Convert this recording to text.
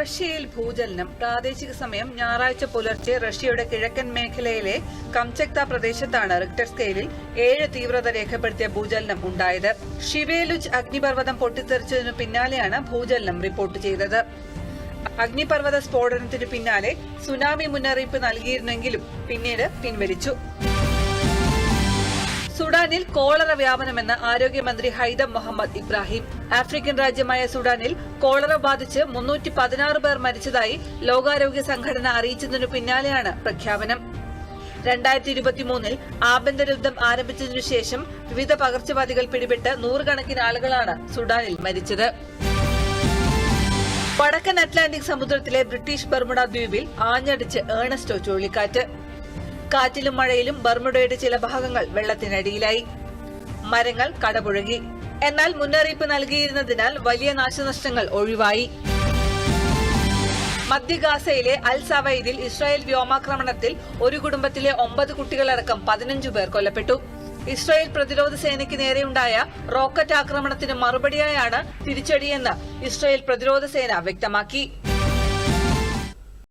റഷ്യയിൽ ഭൂചലനം. പ്രാദേശിക സമയം ഞായറാഴ്ച പുലർച്ചെ റഷ്യയുടെ കിഴക്കൻ മേഖലയിലെ കംചക്ത പ്രദേശത്താണ് റിക്ടർ സ്കെയിലിൽ ഏഴ് തീവ്രത രേഖപ്പെടുത്തിയ ഭൂചലനം ഉണ്ടായത്. ഷിവേലുജ് അഗ്നിപർവതം പൊട്ടിത്തെറിച്ചതിനു പിന്നാലെയാണ് ഭൂചലനം റിപ്പോർട്ട് ചെയ്തത്. അഗ്നിപർവത സ്ഫോടനത്തിനു പിന്നാലെ സുനാമി മുന്നറിയിപ്പ് നൽകിയിരുന്നെങ്കിലും പിന്നീട് പിൻവലിച്ചു. സുഡാനിൽ കോളറ വ്യാപനമെന്ന് ആരോഗ്യമന്ത്രി ഹൈദം മുഹമ്മദ് ഇബ്രാഹിം. ആഫ്രിക്കൻ രാജ്യമായ സുഡാനിൽ കോളറ ബാധിച്ച് മുന്നൂറ്റി പതിനാറ് പേർ മരിച്ചതായി ലോകാരോഗ്യ സംഘടന അറിയിച്ചതിനു പിന്നാലെയാണ് പ്രഖ്യാപനം. രണ്ടായിരത്തി ഇരുപത്തിമൂന്നിൽ ആഭ്യന്തര യുദ്ധം ആരംഭിച്ചതിനു ശേഷം വിവിധ പകർച്ചവ്യാധികൾ പിടിപെട്ട് നൂറുകണക്കിന് ആളുകളാണ് സുഡാനിൽ മരിച്ചത്. വടക്കൻ അറ്റ്ലാന്റിക് സമുദ്രത്തിലെ ബ്രിട്ടീഷ് ബർമുഡ ദ്വീപിൽ ആഞ്ഞടിച്ച് ഏണസ്റ്റോ ചുഴലിക്കാറ്റ്. കാറ്റിലും മഴയിലും ബർമുഡയുടെ ചില ഭാഗങ്ങൾ വെള്ളത്തിനടിയിലായി. മരങ്ങൾ കടപുഴകി. എന്നാൽ മുന്നറിയിപ്പ് നൽകിയിരുന്നതിനാൽ വലിയ നാശനഷ്ടങ്ങൾ ഒഴിവായി. മധ്യഗാസയിലെ അൽ സവൈദിൽ ഇസ്രായേൽ വ്യോമാക്രമണത്തിൽ ഒരു കുടുംബത്തിലെ ഒമ്പത് കുട്ടികളടക്കം പതിനഞ്ചു പേർ കൊല്ലപ്പെട്ടു. ഇസ്രായേൽ പ്രതിരോധ സേനയ്ക്ക് നേരെയുണ്ടായ റോക്കറ്റ് ആക്രമണത്തിന് മറുപടിയായാണ് തിരിച്ചടിയെന്ന് ഇസ്രായേൽ പ്രതിരോധ സേന വ്യക്തമാക്കി.